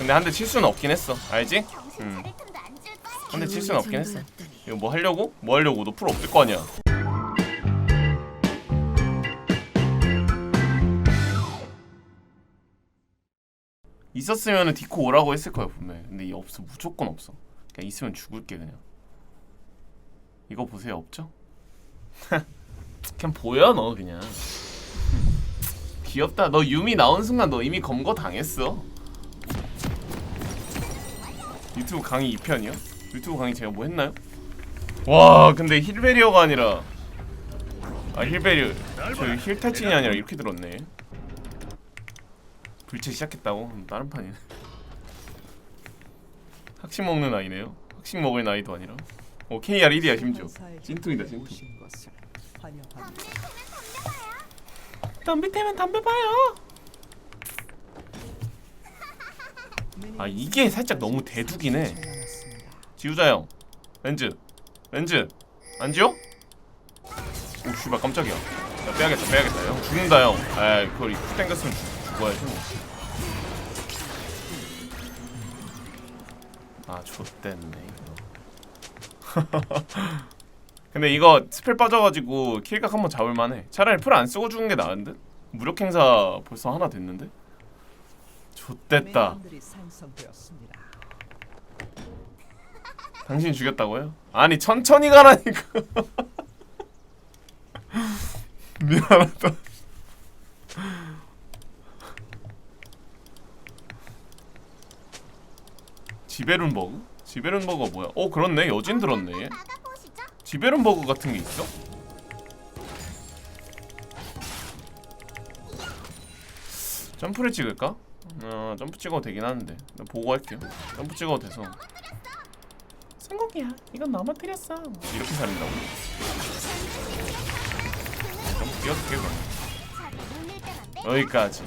근데 한 대 칠 수는 없긴 했어. 알지? 응. 한대 칠 수는 없긴 했어. 이거 뭐 하려고? 뭐 하려고 너 프로 없을 거 아니야. 있었으면은 디코 오라고 했을 거야 분명히. 근데 이 없어. 무조건 없어. 그냥 있으면 죽을게 그냥. 이거 보세요. 없죠? 그냥 보여 너 그냥. 귀엽다. 너 유미 나온 순간 너 이미 검거 당했어 유튜브 강의 2편이요? 유튜브 강의 제가 뭐 했나요? 와 근데 힐베리어가 아니라. 아 힐베리어. 저 힐탈진이 아니라 이렇게 들었네. 불체 시작했다고? 음, 다른 판이네. 학식 먹는 아이네요. 학식 먹을 나이도 아니라. 어 KR 1이야 심지어. 찐통이다 찐통. 담배 태면 담배 봐요 아 이게 살짝 너무 대두기네 지우자 형 렌즈 렌즈 안 지워? 오 씨발 깜짝이야 야 빼야겠다 빼야겠다 형 죽는다 형 에이 그걸 훅 땡겼으면 죽, 죽어야지 뭐. 아 좆됐네 이거 근데 이거 스펠 빠져가지고 킬각 한번 잡을만해 차라리 풀 안 쓰고 죽는 게 나은데? 무력 행사 벌써 하나 됐는데? 좆됐다 당신 죽였다고요? 아니 천천히 가라니까 미안하다 지베룬버그? 지베룬버그가 뭐야? 어 그렇네 여진 들었네 지베룬버그 같은 게 있어? 점프를 찍을까? 어 점프 찍어도 되긴 하는데. 나 보고 할게요. 점프 찍어도 돼서. 성공이야. 이건 넘어뜨렸어. 이렇게 살린다고? 점프 뛰어줄게 그럼. 여기까지.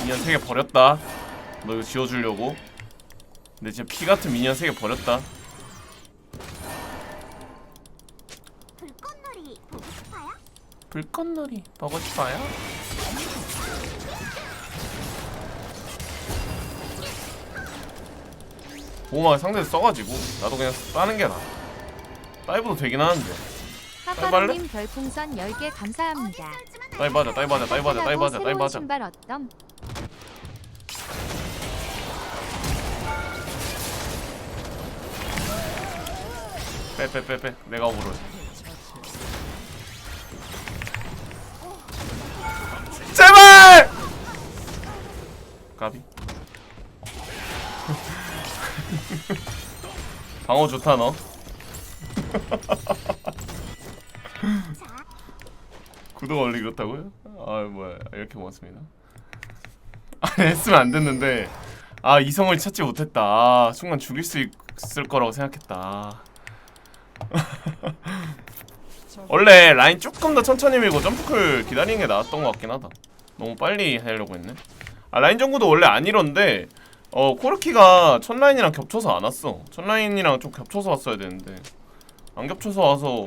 미니언 3개 버렸다. 너 이거 지워주려고? 근데 진짜 피 같은 미니언 3개 버렸다 불꽃놀이 보고 싶어요? 보호막 상대에서 써가지고 나도 그냥 빠는 게 나아 다이브도 되긴 하는데 하파로님 별풍선 10개 감사합니다. 다이브 하자 다이브 하자 다이브 하자 다이브 하자 다이브 새로운 하자 신발 어떤? 빼빼빼빼 내가 오버를 제발 까비. 방어 좋다 너. 구독 원래 그렇다고요? 아 뭐야. 이렇게 고맙습니다. 아니 했으면 안 됐는데. 아 이성을 찾지 못했다. 아, 순간 죽일 수 있을 거라고 생각했다. 원래 라인 조금 더 천천히 밀고 점프클 기다리는 게 나았던 것 같긴 하다. 너무 빨리 하려고 했네 아 라인 정구도 원래 안 이런데 어 코르키가 첫 라인이랑 겹쳐서 안 왔어. 첫 라인이랑 좀 겹쳐서 왔어야 되는데. 안 겹쳐서 와서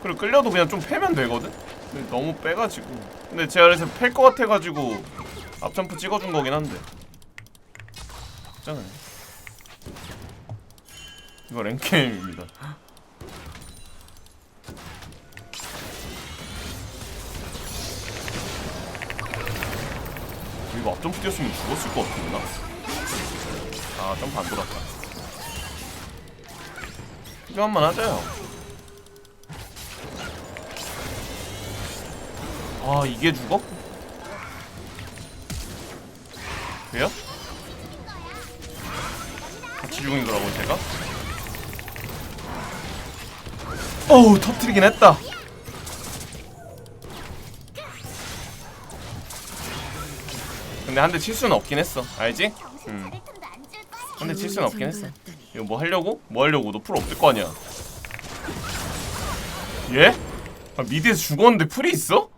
그래 끌려도 그냥 좀 패면 되거든? 근데 너무 빼가지고. 근데 제가 그래서 팰것 같아가지고 앞점프 찍어준 거긴 한데. 걱정은 이거 랭게임입니다 이거 앞점프 뛰었으면 죽었을 것 같은데 아 점프 안 돌았다 이거 한 번 하자요 아 이게 죽어? 돼요? 같이 죽은 거라고 제가? 어우 터트리긴 했다 근데 한 대 칠 수는 없긴 했어 알지? 음. 한 대 칠 수는 없긴 했어 이거 뭐 하려고? 뭐 하려고 너 풀 없을 거 아니야 예? 아, 미드에서 죽었는데 풀이 있어?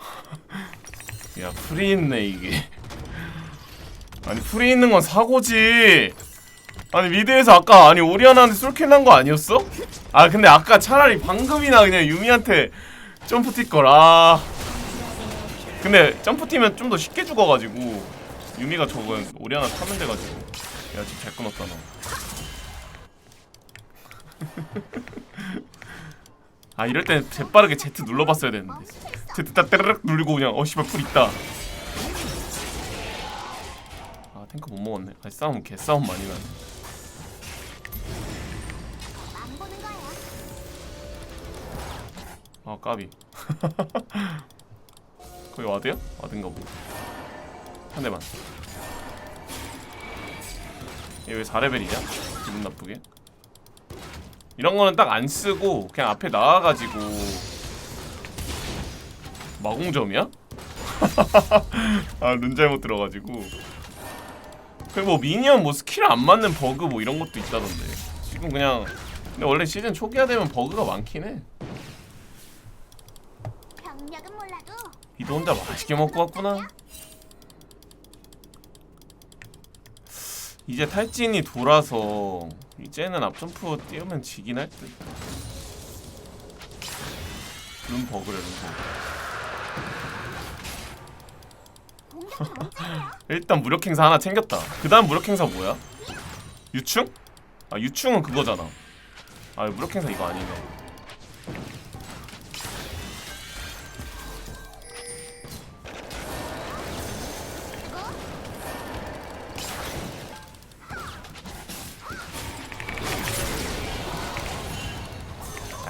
야 풀이 있네 이게 아니 풀이 있는 건 사고지 아니 미드에서 아까 아니 오리아나한테 솔킬 난거 아니었어? 아 근데 아까 차라리 방금이나 그냥 유미한테 점프 뛸걸 아 근데 점프 뛰면 좀 더 쉽게 죽어가지고 유미가 저건 오리아나 타면 돼가지고 야 지금 잘 끊었다 너. 아 이럴 땐 재빠르게 Z 눌러봤어야 되는데. Z 딱 때르륵 누르고 그냥 어 씨발 풀 있다. 아 탱크 못 먹었네. 아 싸움 개싸움 많이 나네. 아 까비 거기 와드야? 와드인가 보한 대만 얘 왜 4레벨이냐? 기분 나쁘게 이런 거는 딱 안 쓰고 그냥 앞에 나와가지고 마공점이야? 아눈 잘못 들어가지고 그리고 뭐 미니언 뭐 스킬 안 맞는 버그 뭐 이런 것도 있다던데 지금 그냥 근데 원래 시즌 초기화 되면 버그가 많긴 해 병력은 몰라도 이도 혼자 맛있게 먹고 왔구나. 이제 탈진이 돌아서 이제는 앞점프 띄우면 지긴 할 듯. 룸 버그래 룸 버그. 일단 무력 행사 하나 챙겼다. 그 다음 무력 행사 뭐야? 유충? 아 유충은 그거잖아. 아 무력 행사 이거 아니네.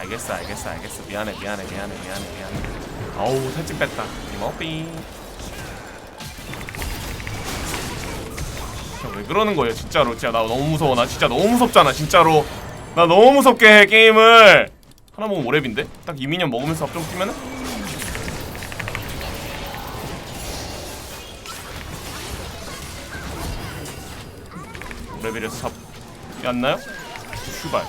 알겠어 알겠어 알겠어. 미안해 미안해 미안해 미안해 미안해. 아우 살찐 뺐다. 진짜 왜 그러는 거예요 진짜로? 진짜 나 너무 무서워. 나 진짜 너무 무섭잖아 진짜로. 나 너무 무섭게 해 게임을. 하나 먹으면 오랩인데? 딱 이미년 먹으면서 앞좀 뛰면은? 오랩이라서 잡이 안 나요? 슈발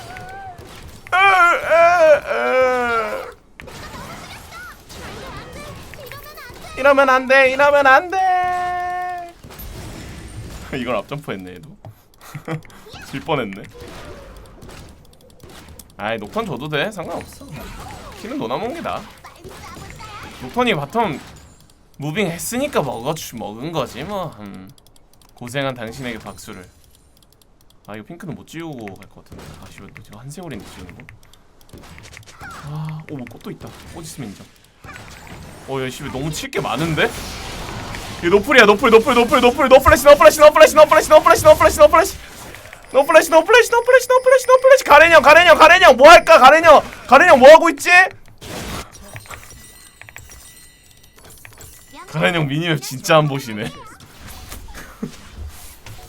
이러면 안 돼. 이러면 안 돼. 이걸 앞점프했네 얘도. 질 뻔했네. 아이 녹턴 줘도 돼. 상관없어. 키는 너나 먹는 게 나아. 녹턴이 바텀 무빙 했으니까 먹어주 먹은 거지 뭐. 음. 고생한 당신에게 박수를. 아 이거 핑크는 못 지우고 갈 것 같은데. 아쉬워. 지금 한 세월인데 지우는 거. 아, 오, 뭐 꽃도 있다. 꽃 있으면 인정. 어, 야, 씨, 너무 칠 게 많은데? 이 노플이야, 노플, 노플, 노플, 노플, 노플래시, 노플래시, 노플래시, 노플래시, 노플래시, 노플래시, 노플래시. 노플래시, 노플래시, 노플래시, 노플래시, 노플래시. 가렌형, 가렌형, 가렌형, 뭐 할까? 가렌형, 가렌형 뭐 하고 있지? 가렌형 미니맵 진짜 안 보시네.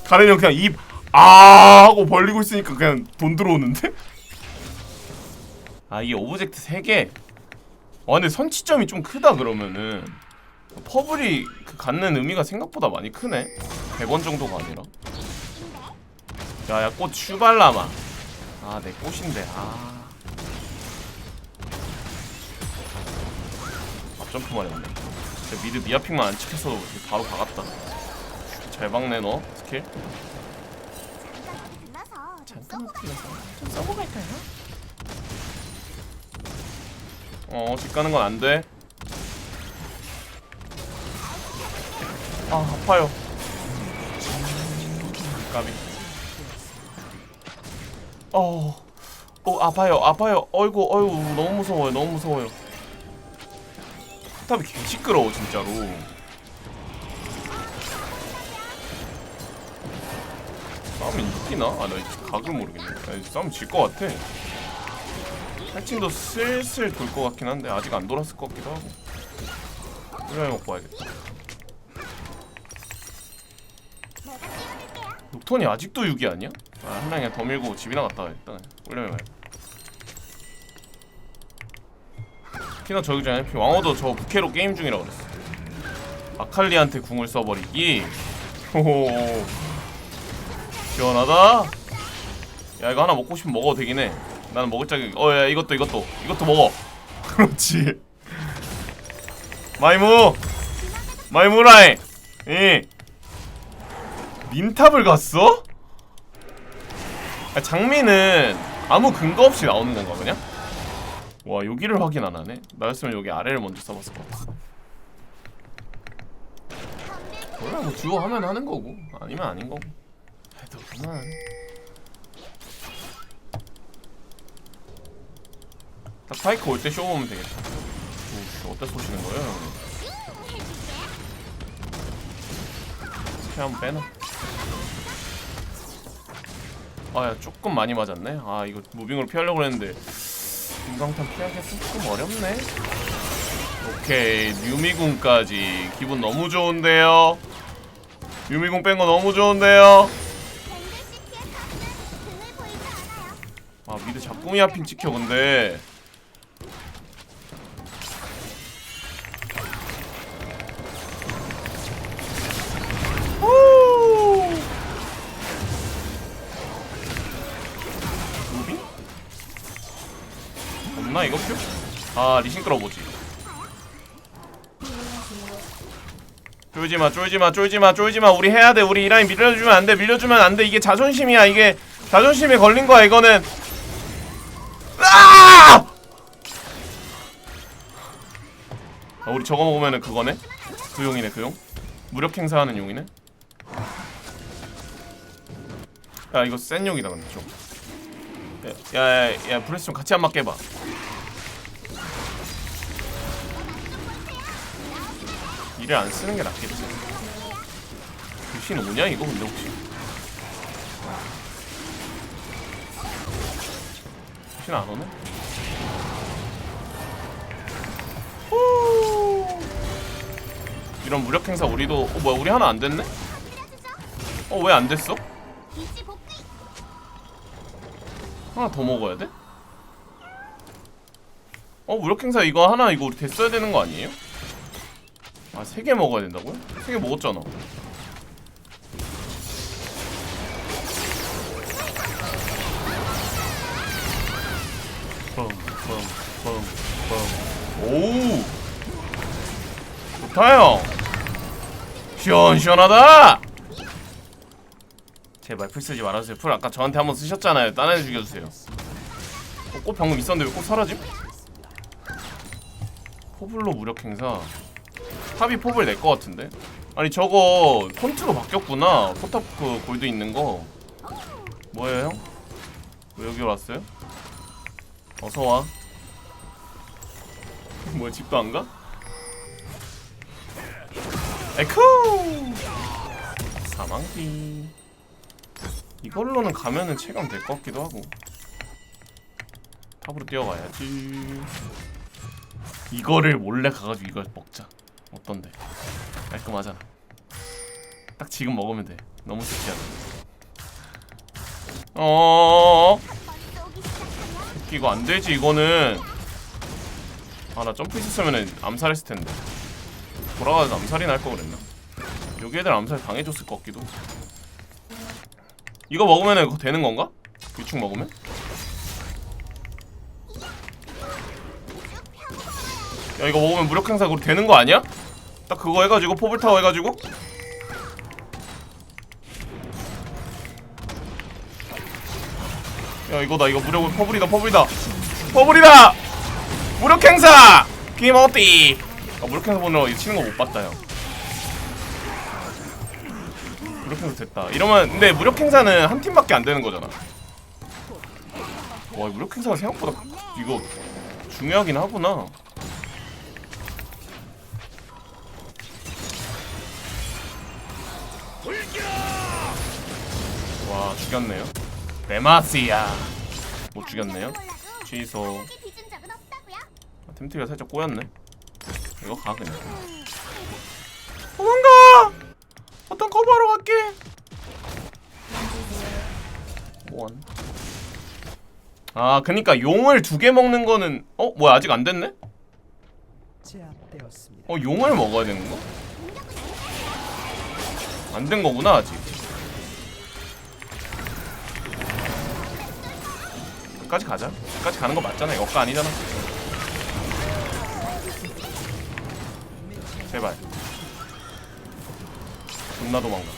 가렌형 그냥 입, 아 하고 벌리고 있으니까 그냥 돈 들어오는데? 아 이게 오브젝트 3개. 아 근데 선취점이 좀 크다 그러면은. 퍼블이 그 갖는 의미가 생각보다 많이 크네. 100원 정도가 아니라. 야야 꽃 슈발라마 아 내 꽃인데 아. 앞점프만 했네. 진짜 미드 미아핑만 안 찍혔어도 바로 박았다. 잘 박네 너 스킬. 좀 써고 갈까요? 어, 집 가는 건 안 돼. 아, 아파요. 까비. 어, 어, 아파요, 아파요. 어이구, 어이구, 너무 무서워요, 너무 무서워요. 포탑이 개 시끄러워, 진짜로. 싸움이 이기나? 아, 나 지금 각을 모르겠네. 나 싸움 질 것 같아. 탈진도 슬슬 돌 것 같긴 한데 아직 안 돌았을 것 같기도 하고. 꿀라이 먹고 와야겠다. 녹턴이 아직도 6이 아니야? 아, 한명 그냥 더 밀고 집이나 갔다 와야겠다. 꿀라이 말고. 특히나 저기 전에 왕어도 저 부캐로 게임 중이라 그랬어. 아칼리한테 궁을 써버리기. 호호. 시원하다. 야 이거 하나 먹고 싶으면 먹어도 되긴 해. 나는 먹을 자격. 어야 이것도 이것도 이것도 먹어. 그렇지. 마이무. 마이무라이. 예. 닌탑을 갔어? 아, 장미는 아무 근거 없이 나오는 건가 그냥? 와 여기를 확인 안 하네. 나였으면 여기 아래를 먼저 써봤을 것 같아. 몰라 뭐 듀오 하면 하는 거고 아니면 아닌 거고. 해도 그만. 딱 파이크 올 때쇼 보면 되겠다. 오, 어디다 쏘시는 거예요? 이렇게 한번 빼놔. 아야 조금 많이 맞았네. 아 이거 무빙으로 피하려고 했는데 금강탄 피하기가 조금 어렵네. 오케이 뮤미궁까지 기분 너무 좋은데요. 뮤미궁 뺀거 너무 좋은데요. 아 미드 자꾸미야 핀 찍혀 근데 아 리신 끌어보지. 쫄지마 쫄지마 쫄지마 쫄지마. 우리 해야돼. 우리 이 라인 밀려주면 안돼. 밀려주면 안돼. 이게 자존심이야 이게. 자존심에 걸린 거야 이거는. 아! 아 우리 저거 먹으면은 그거네? 그 용이네 그용? 무력 행사하는 용이네? 야 이거 센 용이다 근데 좀. 야야야 브레스 좀 같이 한 맞게 해봐 이를 안 쓰는 게 낫겠지 귀신 오냐 이거 근데 혹시 귀신 안 오네? 후. 이런 무력 행사 우리도 어 뭐야 우리 하나 안 됐네? 어 왜 안 됐어? 하나 더 먹어야 돼? 어 무력 행사 이거 하나 이거 우리 됐어야 되는 거 아니에요? 아 세 개 먹어야 된다고요? 세 개 먹었잖아. 뻥 뻥 뻥 뻥. 오우! 좋다 형 시원시원하다! 제발 풀 쓰지 말아주세요. 풀 아까 저한테 한번 쓰셨잖아요. 딴애 죽여주세요. 어, 꽃 방금 있었는데 왜 꽃 사라짐? 포블로 무력 행사 탑이 포블 낼 것 같은데? 아니 저거 폰트로 바뀌었구나. 포탑 그 골드 있는 거. 뭐예요 형? 왜 여기 왔어요? 어서와. 뭐야 집도 안 가? 에쿠 사망기. 이걸로는 가면은 체감 될 것 같기도 하고. 탑으로 뛰어가야지. 이거를 몰래 가가지고 이걸 먹자 어떤데? 깔끔하잖아. 딱 지금 먹으면 돼. 너무 섹시하다. 어어어어 머리 쏘기 시작하면 이거 안 되지 이거는. 아 나 점프 있었으면은 암살했을 텐데. 돌아가서 암살이나 할 거 그랬나? 여기 애들 암살 당해줬을 것 같기도. 이거 먹으면은 그거 되는 건가? 유충 먹으면? 야 이거 먹으면 무력 행사 그거 되는 거 아니야? 딱 그거 해가지고 포블 타워 해가지고. 야 이거다 이거 무력 퍼블이다 퍼블이다. 퍼블이다! 무력 행사! 김어띠 아 무력 행사 보느라 이거 치는 거 못 봤다 형. 무력 행사 됐다. 이러면 근데 무력 행사는 한 팀밖에 안 되는 거잖아. 와 무력 행사가 생각보다 이거 중요하긴 하구나 죽였네요. 레마시아. 못 죽였네요. 취소? 아, 템트리가 살짝 꼬였네. 이거 가 그냥. 도망가! 어떤 커버하러 갈게 뭐한 아 그니까 용을 두 개 먹는 거는 어 뭐야 아직 안 됐네. 어 용을 먹어야 되는 거? 안 된 거구나 아직 끝까지 가자 끝까지 가는 거 맞잖아 이거 억가 아니잖아 제발 존나 도망가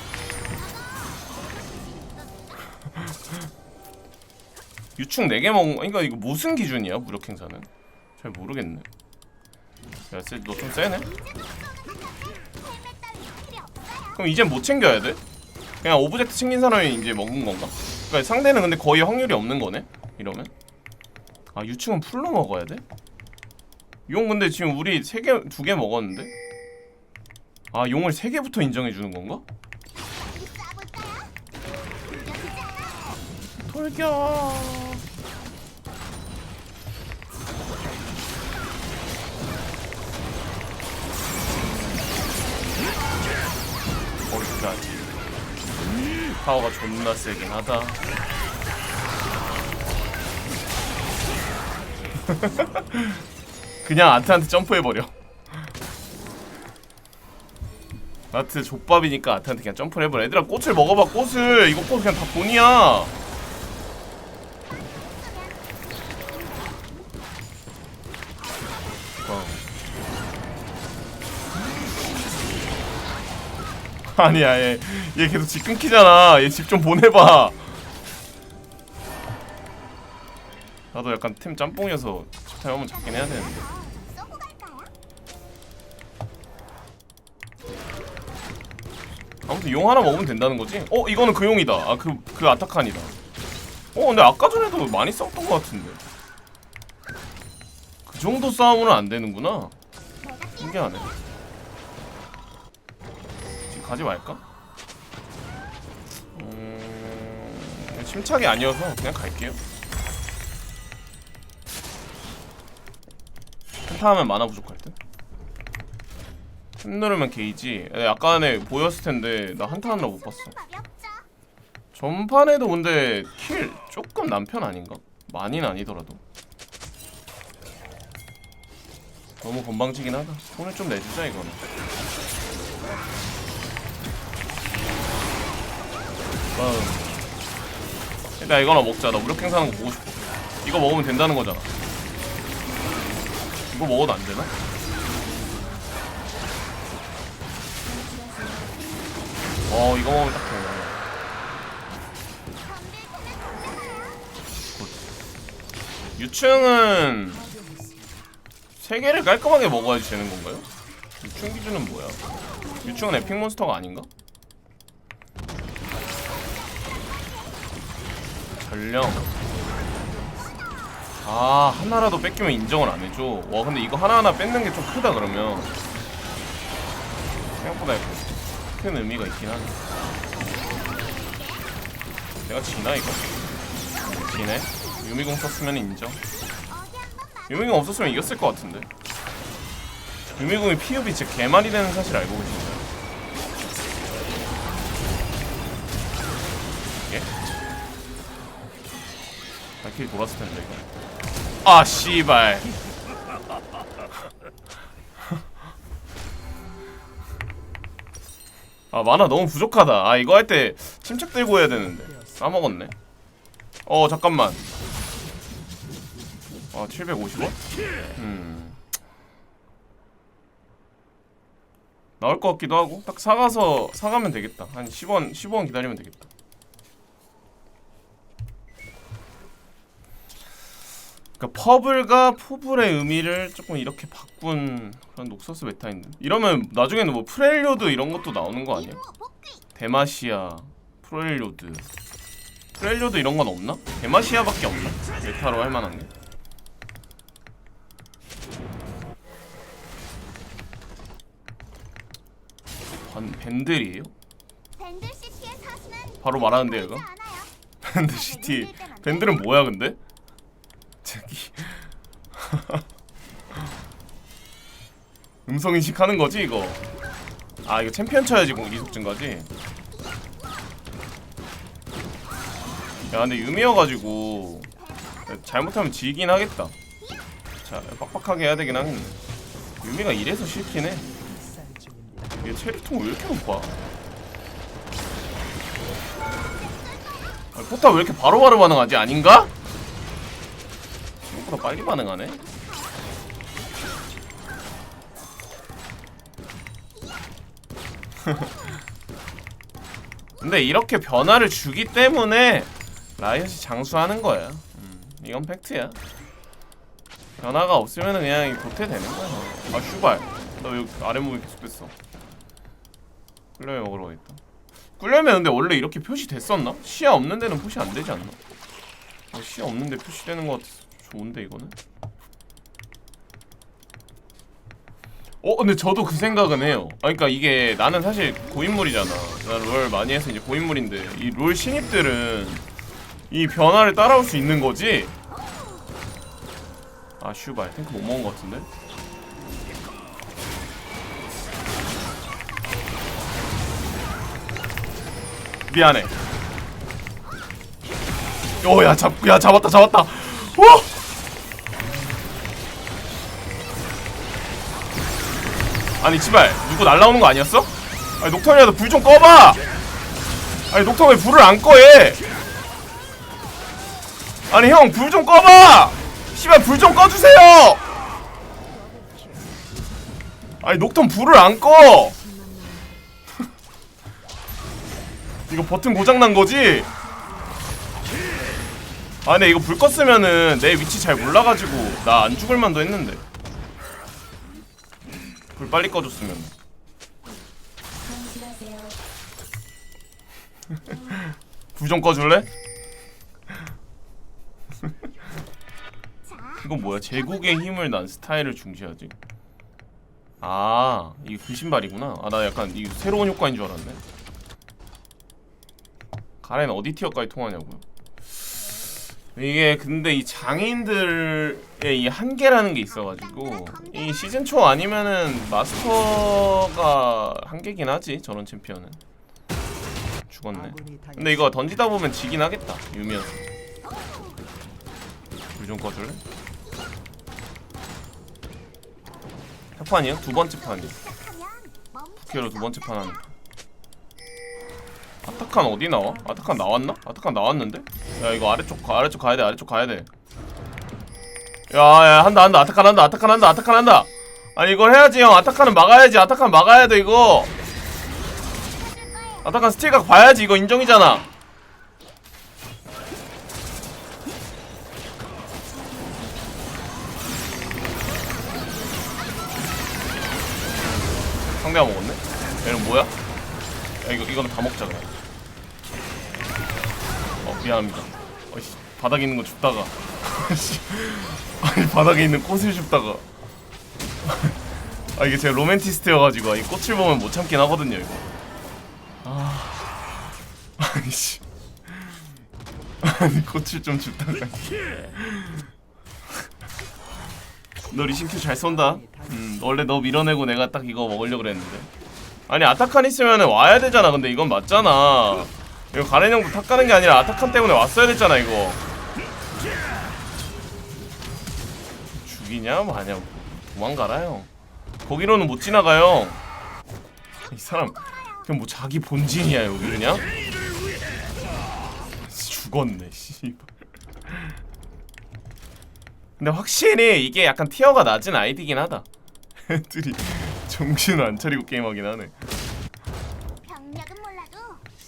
유충 4개 먹은 거 그러니까 이거 무슨 기준이야 무력 행사는 잘 모르겠네 야너좀 세네. 그럼 이젠 못 챙겨야 돼? 그냥 오브젝트 챙긴 사람이 이제 먹은 건가? 그러니까 상대는 근데 거의 확률이 없는 거네? 이러면? 아 유충은 풀로 먹어야 돼? 용 근데 지금 우리 세 개, 두 개 먹었는데? 아 용을 세 개부터 인정해 주는 건가? 돌겨 어디까지 파워가 존나 세긴 하다 그냥 아트한테 점프해버려. 아트 족밥이니까 아트한테 그냥 점프를 해버려. 얘들아 꽃을 먹어봐 꽃을. 이거 꽃 그냥 다 돈이야. 어. 아니야 얘, 얘 계속 집 끊기잖아. 얘 집 좀 보내봐 나도 약간 템 짬뽕이어서 템 한번 잡긴 해야 되는데? 아무튼 용 하나 먹으면 된다는 거지? 어 이거는 그 용이다 아그그 아타칸이다 어 근데 아까 전에도 많이 싸웠던 것 같은데 그 정도 싸움은 안 되는구나 신기하네 지금 가지 말까? 음... 침착이 아니어서 그냥 갈게요 타하면 만화 부족할 듯? 템 누르면 게이지 에, 아까는 보였을 텐데 나 한타 하느라 못 봤어. 전판에도 근데 킬 조금 난편 아닌가? 많이는 아니더라도 너무 건방지긴 하다 손을 좀 내주자 이거는 음. 일단 이거나 먹자 나 무력 행사하는 거 보고 싶어 이거 먹으면 된다는 거잖아 이거 먹어도 안 되나? 어 이거 먹으면 딱 되네 유충은 세 개를 깔끔하게 먹어야지 되는 건가요? 유충 기준은 뭐야? 유충은 에픽 몬스터가 아닌가? 전령 아 하나라도 뺏기면 인정을 안 해줘. 와 근데 이거 하나하나 뺏는 게 좀 크다 그러면. 생각보다 큰 의미가 있긴 하네. 내가 지나 이거? 지네? 유미공 썼으면 인정. 유미공 없었으면 이겼을 것 같은데. 유미공이 피업이 진짜 개말이 되는 사실 알고 계신가요? 예? 발길이 돌았을 텐데 이거 아 씨발. 아 만화 너무 부족하다. 아 이거 할 때 침착 들고 해야 되는데. 까먹었네. 어 잠깐만. 아 750원? 음. 나올 것 같기도 하고. 딱 사가서 사가면 되겠다. 한 10원 15원 기다리면 되겠다 그러니까 퍼블과 포블의 의미를 조금 이렇게 바꾼 그런 녹서스 메타인데 이러면 나중에는 뭐 프렐료드 이런 것도 나오는 거 아니야? 데마시아, 프렐료드 프렐료드 이런 건 없나? 데마시아밖에 없나? 메타로 할 만한 게? 반, 밴들이에요? 바로 말하는데 이거? 밴드시티 밴들은 뭐야 근데? 저기. 음성 인식 하는 거지 이거? 아 이거 챔피언 쳐야지 공 이속 증가지? 야 근데 유미여가지고 잘못하면 지긴 하겠다. 자 빡빡하게 해야 되긴 하겠네. 유미가 이래서 싫긴 해. 얘 체리통 왜 이렇게 높아? 아, 포탑 왜 이렇게 바로 바로 반응하지? 아닌가? 생각보다 빨리 반응하네? 근데 이렇게 변화를 주기 때문에 라이엇이 장수하는 거야. 음, 이건 팩트야. 변화가 없으면 그냥 도태 되는 거야. 아 슈발. 나 여기 부분 계속 됐어. 꿀려면 먹으러 가겠다. 꿀려면 근데 원래 이렇게 표시됐었나? 시야 없는 데는 표시 안 되지 않나? 아, 시야 없는데 표시되는 거 같아서 좋은데 이거는? 어 근데 저도 그 생각은 해요. 아 그러니까 이게 나는 사실 고인물이잖아. 난 롤 많이 해서 이제 고인물인데 이 롤 신입들은 이 변화를 따라올 수 있는 거지? 아 슈발 탱크 못 먹은 거 같은데? 미안해. 오야 잡, 야 잡았다 잡았다. 오! 아니 지발 누구 날라오는 거 아니었어? 아니 녹턴이라도 불 좀 꺼봐! 아니 녹턴 왜 불을 안 꺼해? 아니 형 불 좀 꺼봐! 씨발 불 좀 꺼주세요! 아니 녹턴 불을 안꺼! 이거 버튼 고장난 거지? 아 근데 이거 불 껐으면은 내 위치 잘 몰라가지고 나 안 죽을 만도 했는데 불 빨리 꺼줬으면. 불 좀 꺼줄래? 이건 뭐야? 제국의 힘을 난 스타일을 중시하지. 아 이게 그 신발이구나. 아 나 약간 이 새로운 효과인 줄 알았네. 가렌 어디 티어까지 통하냐고요 이게 근데 이 장인들의 이 한계라는 게 있어가지고 이 시즌 초 아니면은 마스터가 한계긴 하지 저런 챔피언은. 죽었네. 근데 이거 던지다 보면 지긴 하겠다 유미여서 불좀 꺼줄래? 첫 판이요? 두 번째 판이요? 부캐로 두 번째 판 하는 아타칸 어디 나와? 아타칸 나왔나? 아타칸 나왔는데? 야 이거 아래쪽 가, 아래쪽 가야 돼 아래쪽 가야 돼 야야 한다 한다 아타칸 한다 아타칸 한다 아타칸 한다 아니 이걸 해야지 형 아타칸은 막아야지 아타칸 막아야 돼 이거 아타칸 스틸각 봐야지 이거 인정이잖아 상대가 먹었네? 얘는 뭐야? 야 이거 이거는 다 먹자 그냥 어 미안합니다. 어이씨 바닥에 있는 거 줍다가. 씨. 아니 바닥에 있는 꽃을 줍다가. 아 이게 제가 로맨티스트여가지고 이 꽃을 보면 못 참긴 하거든요 이거. 아 아니 씨. 아니 꽃을 좀 줍다가. 너 리신큐 잘 쏜다. 음 원래 너 밀어내고 내가 딱 이거 먹으려고 그랬는데. 아니 아타칸 있으면 와야 되잖아. 근데 이건 맞잖아 이거 가렌 형도 탁 가는 게 아니라 아타칸 때문에 왔어야 됐잖아 이거. 죽이냐 마냐고 도망가라 형. 거기로는 못 지나가요. 이 사람 그냥 뭐 자기 본진이야 여기 그냥? 죽었네 씨발. 근데 확실히 이게 약간 티어가 낮은 아이디긴 하다. 애들이 정신을 안 차리고 게임하긴 하네 병력은 몰라도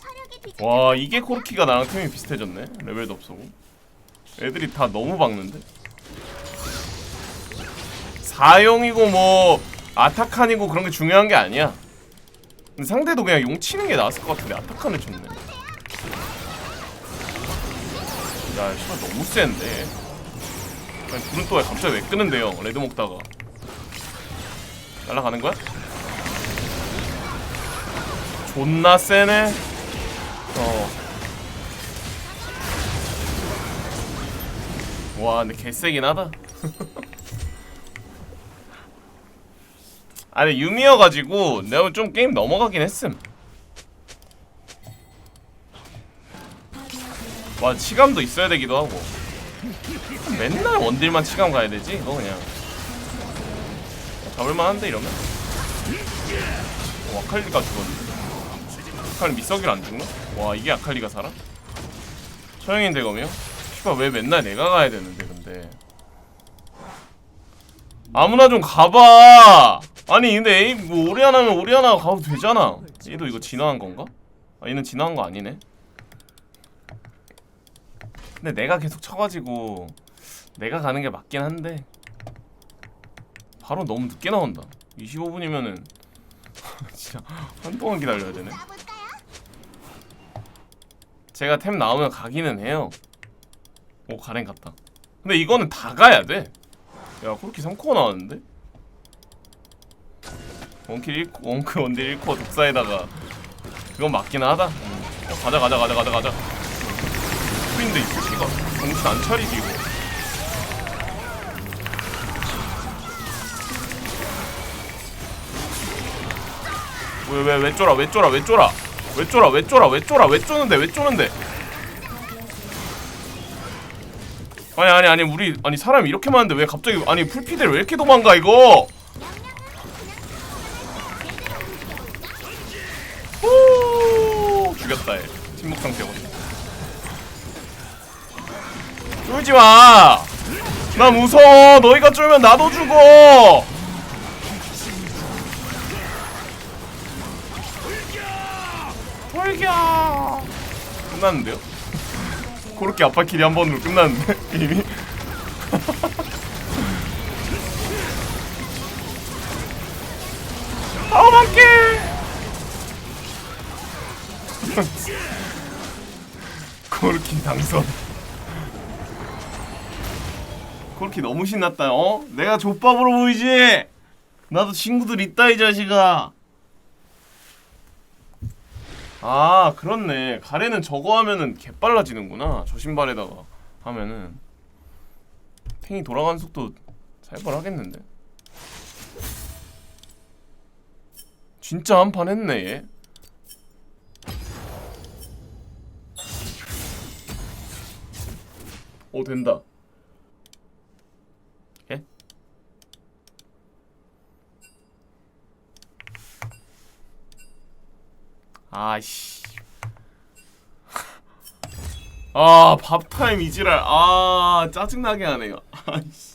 화력이 뒤 와 이게 코르키가 나랑 템이 비슷해졌네. 레벨도 없어고. 애들이 다 너무 박는데? 사용이고 뭐 아타칸이고 그런 게 중요한 게 아니야. 근데 상대도 그냥 용 치는 게 나았을 것 같은데 아타칸을 쳤네. 야 씨발 너무 센데. 아니 불은 또왜 갑자기 왜 끄는데요 레드 먹다가. 날라가는 거야? 존나 세네 어. 와, 근데 개세긴 하다. 아니 유미여가지고 내가 좀 게임 넘어가긴 했음. 와 치감도 있어야 되기도 하고. 맨날 원딜만 치감 가야 되지? 이거 그냥 잡을만한데 이러면? 어, 아칼리가 죽었네. 아칼리 미석일 안 죽나? 와 이게 아칼리가 살아? 처형인데 그러면? 씨발 왜 맨날 내가 가야 되는데 근데 아무나 좀 가봐 아니 근데 에이 뭐 오리아나면 오리아나 가도 되잖아 얘도 이거 진화한 건가? 아 얘는 진화한 거 아니네 근데 내가 계속 쳐가지고 내가 가는 게 맞긴 한데 바로 너무 늦게 나온다 25분이면은 진짜 한동안 기다려야 되네? 제가 템 나오면 가기는 해요. 오 가렌 갔다. 근데 이거는 다 가야 돼 야 그렇게 3코어 나왔는데? 원킬 1코 원크 원딜 1코어 독사에다가 그건 맞긴 하다. 음. 어, 가자 가자 가자 가자 가자. 스피인데 이 새끼가 정신 안 차리지 이거. 왜왜왜 쫄아 왜 쫄아 왜 쫄아 왜 쫄아 왜 쫄아 왜 쫄아 왜 쪼는데 왜 쪼는데? 아니 아니 아니 우리 아니 사람 이렇게 많은데 왜 갑자기 아니 풀피들 왜 이렇게 도망가 이거? 후! 죽였다 얘. 침묵 상태거든 쫄지 마! 나 무서워! 너희가 쫄면 나도 죽어 돌겨 끝났는데요? 그렇게 아빠끼리 한 번으로 끝났는데 이미 아우 맞게 코르키 당선 코르키 너무 신났다 어? 내가 족밥으로 보이지? 나도 친구들 있다 이 자식아 아 그렇네. 가래는 저거 하면은 개빨라지는구나. 저 신발에다가 하면은. 탱이 돌아가는 속도 살벌 하겠는데? 진짜 한 판 했네 얘. 오, 된다. 예? 아씨. 아, 밥타임 이지랄. 아, 짜증나게 하네요. 아이씨.